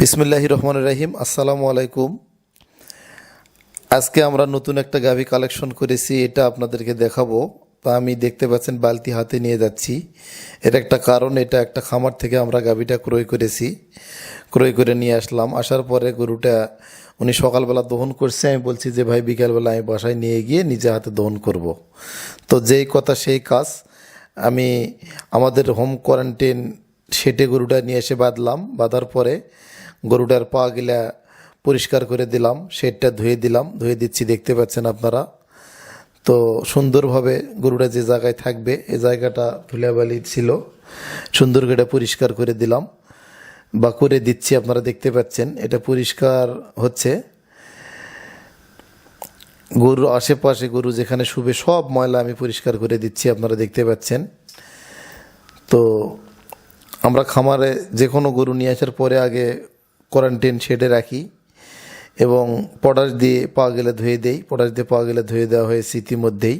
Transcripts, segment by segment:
বিসমুল্লাহ রহমান রাহিম, আসসালামু আলাইকুম। আজকে আমরা নতুন একটা গাভি কালেকশন করেছি, এটা আপনাদেরকে দেখাবো। তা আমি দেখতে পাচ্ছেন, বালতি হাতে নিয়ে যাচ্ছি। এর একটা কারণ, এটা একটা খামার থেকে আমরা গাভিটা ক্রয় করেছি। ক্রয় করে নিয়ে আসলাম, আসার পরে গরুটা উনি সকালবেলা দহন করছে। আমি বলছি যে, ভাই, বিকালবেলা আমি বাসায় নিয়ে গিয়ে নিজে হাতে দহন করব। তো যেই কথা, সেই কাজ আমি আমাদের হোম কোয়ারেন্টাইন সেটে গরুটা নিয়ে এসে বাঁধলাম। বাঁধার পরে গরুটার পা গিলা পরিষ্কার করে দিলাম, শেডটা ধুয়ে দিলাম, ধুয়ে দিচ্ছি, দেখতে পাচ্ছেন আপনারা। তো সুন্দরভাবে গরুটা যে জায়গায় থাকবে, এ জায়গাটা ধুলাবালি ছিল, সুন্দর করে পরিষ্কার করে দিলাম। বা করে দিচ্ছি, আপনারা দেখতে পাচ্ছেন, এটা পরিষ্কার হচ্ছে। গরুর আশেপাশে গরু যেখানে শুবে, সব ময়লা আমি পরিষ্কার করে দিচ্ছি, আপনারা দেখতে পাচ্ছেন। তো আমরা খামারে যে কোনো গরু নিয়ে আসার পরে আগে কোয়ারেন্টাইন শেডে রাখি এবং পটাশ দিয়ে পা গেলে ধুয়ে দেই পটাশ দিয়ে পা গেলে ধুয়ে দেওয়া হয়েছে ইতিমধ্যেই।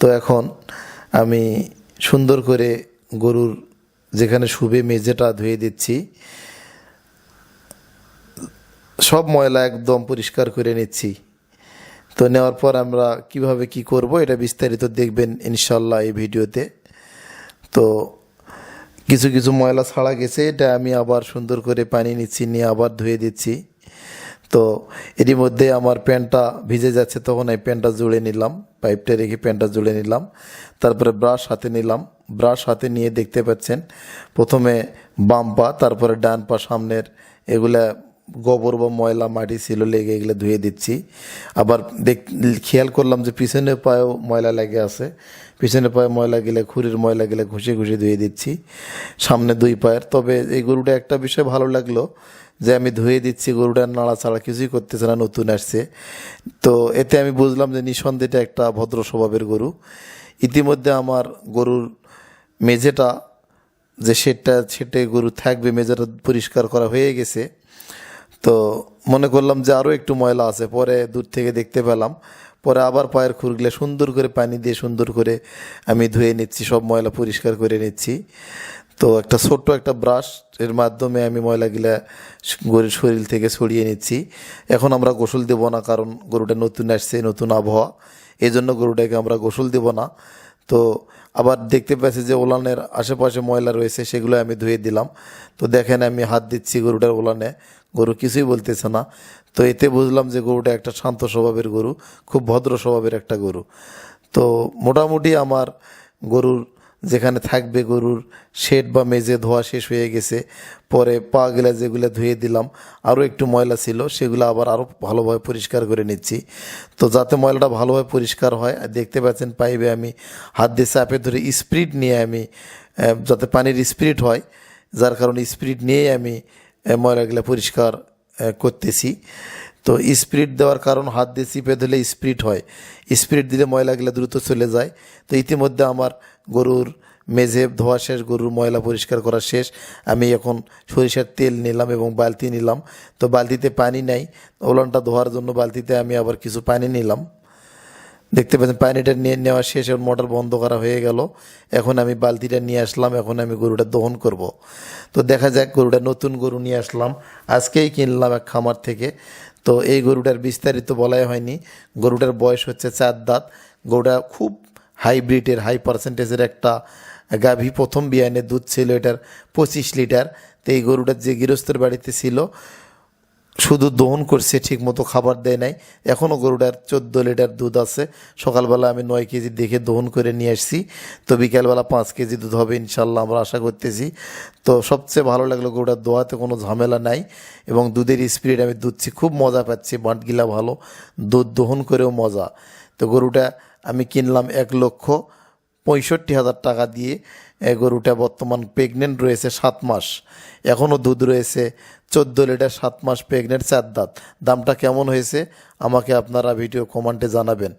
তো এখন আমি সুন্দর করে গরুর যেখানে শুবে মেঝেটা ধুয়ে দিচ্ছি, সব ময়লা একদম পরিষ্কার করে নিচ্ছি। তো নেওয়ার পর আমরা কীভাবে কি করব এটা বিস্তারিত দেখবেন ইনশাল্লাহ এই ভিডিওতে। তো কিছু কিছু ময়লা ছাড়া গেছে, এটা আমি আবার সুন্দর করে পানি নিচ্ছি, নিয়ে আবার ধুয়ে দিচ্ছি। তো এরই মধ্যে আমার প্যান্টটা ভিজে যাচ্ছে, তখন এই প্যান্টটা জুড়ে নিলাম, পাইপটা রেখে প্যান্টটা জুড়ে নিলাম, তারপরে ব্রাশ হাতে নিলাম। ব্রাশ হাতে নিয়ে দেখতে পাচ্ছেন, প্রথমে বাম পা তারপরে ডান পা সামনের, এগুলা গোবর বা ময়লা, মাটি ছিল, লেগে এগুলো ধুয়ে দিচ্ছি। আবার দেখ, খেয়াল করলাম যে পিছনের পায়েও ময়লা লেগে আছে। পিছনের পায়ে ময়লা গেলে খুরির ময়লা গেলে ঘষে ঘষে ধুয়ে দিচ্ছি। সামনে দুই পায়ের। তবে এই গরুটা একটা বিষয় ভালো লাগল যে আমি ধুয়ে দিচ্ছি, গরুটার নাড়া ছাড়া কিছুই করতেছে না, নতুন আসছে। তো এতে আমি বুঝলাম যে নিঃসন্দেহটা একটা ভদ্র স্বভাবের গরু। ইতিমধ্যে আমার গরুর মেঝেটা, যে শেডটা ছেটে গরু থাকবে, মেঝেটা পরিষ্কার করা হয়ে গেছে। তো মনে করলাম যে আরও একটু ময়লা আছে। পরে দূর থেকে দেখতে পেলাম। পরে আবার পায়ের খুরগুলো সুন্দর করে পানি দিয়ে সুন্দর করে আমি ধুয়ে নিচ্ছি, সব ময়লা পরিষ্কার করে নিচ্ছি। তো একটা ছোট্ট একটা ব্রাশ, এর মাধ্যমে আমি ময়লাগুলা গরুর শরীর থেকে ছড়িয়ে নিচ্ছি। এখন আমরা গোসল দেবো না, কারণ গরুটা নতুন আসছে, নতুন আবহাওয়া। এই জন্য গরুটাকে আমরা গোসল দেবো না। তো আবার দেখতে পাচ্ছি যে ওলানের আশেপাশে ময়লা রয়েছে সেগুলো আমি ধুয়ে দিলাম। তো দেখেন আমি হাত দিচ্ছি গরুটার ওলানে গরু কিছুই বলতেছে না। তো এতে বুঝলাম যে গরুটা একটা শান্ত স্বভাবের গরু, খুব ভদ্র স্বভাবের একটা গরু। তো মোটামুটি আমার গরুর যেখানে থাকবে গরুর শেড বা মেজে ধোয়া শেষ হয়ে গেছে, পরে পা গেলা যেগুলো ধুয়ে দিলাম, আরও একটু ময়লা ছিল, সেগুলো আবার আরও ভালোভাবে পরিষ্কার করে নিচ্ছি। তো যাতে ময়লাটা ভালোভাবে পরিষ্কার হয় দেখতে পাচ্ছেন পাইবে আমি হাত দিয়ে চাপে ধরে স্পিরিট নিয়ে আমি যাতে পানির স্পিরিট হয়, যার কারণে স্পিরিট নিয়েই আমি ময়লাগুলো পরিষ্কার করতেছি। তো স্পিরিট দেওয়ার কারণ হাত দিয়ে চিপে দিলে স্পিরিট হয়। স্পিরিট দিলে ময়লাগুলো দ্রুত চলে যায়। তো ইতিমধ্যে আমার গরুর মেঝে ধোয়া শেষ, গরুর ময়লা পরিষ্কার করা শেষ। আমি এখন সরিষার তেল নিলাম এবং বালতি নিলাম। তো বালতিতে পানি নাই। ওলনটা ধোয়ার জন্য বালতিতে আমি আবার কিছু পানি নিলাম। দেখতে পাচ্ছেন, পানিটা নিয়ে নেওয়া শেষ ওর মোটর বন্ধ করা হয়ে গেল। এখন আমি বালতিটা নিয়ে আসলাম। এখন আমি গরুটা দহন করব। তো দেখা যাক, গরুটা নতুন গরু নিয়ে আসলাম। আজকেই কিনলাম এক খামার থেকে। তো এই গরুটার বিস্তারিত বলাই হয়নি। গরুটার বয়স হচ্ছে চার দাঁত। গরুটা খুব হাইব্রিডের, হাই পার্সেন্টেজের একটা গাভী। প্রথম বিয়ানের দুধ ছিল এটার পঁচিশ লিটার। তো এই গরুটার যে গৃহস্থের বাড়িতে ছিল শুধু দহন করছে ঠিক মতো খাবার দেয় নাই। এখনও গরুটার চোদ্দ লিটার দুধ আছে। সকালবেলা আমি নয় কেজি দেখে দহন করে নিয়ে আসছি। তো বিকালবেলা পাঁচ কেজি দুধ হবে ইনশাল্লাহ আমরা আশা করতেছি। তো সবচেয়ে ভালো লাগল গরুটার দোয়াতে কোনো ঝামেলা নাই এবং দুধের স্পিরিট আমি দুধছি, খুব মজা পাচ্ছি, বাঁটগিলা ভালো। দুধ দহন করেও মজা। তো গরুটা আমি কিনলাম এক লক্ষ। পঁয়ষট্টি হাজার টাকা দিয়ে গরুটা বর্তমান প্রেগনেন্ট রয়েছে সাত মাস। এখনও দুধ রয়েছে চোদ্দ লিটার সাত মাস প্রেগনেন্ট চার দাঁত। দামটা কেমন হয়েছে? আমাকে আপনারা ভিডিও কমেন্টে জানাবেন।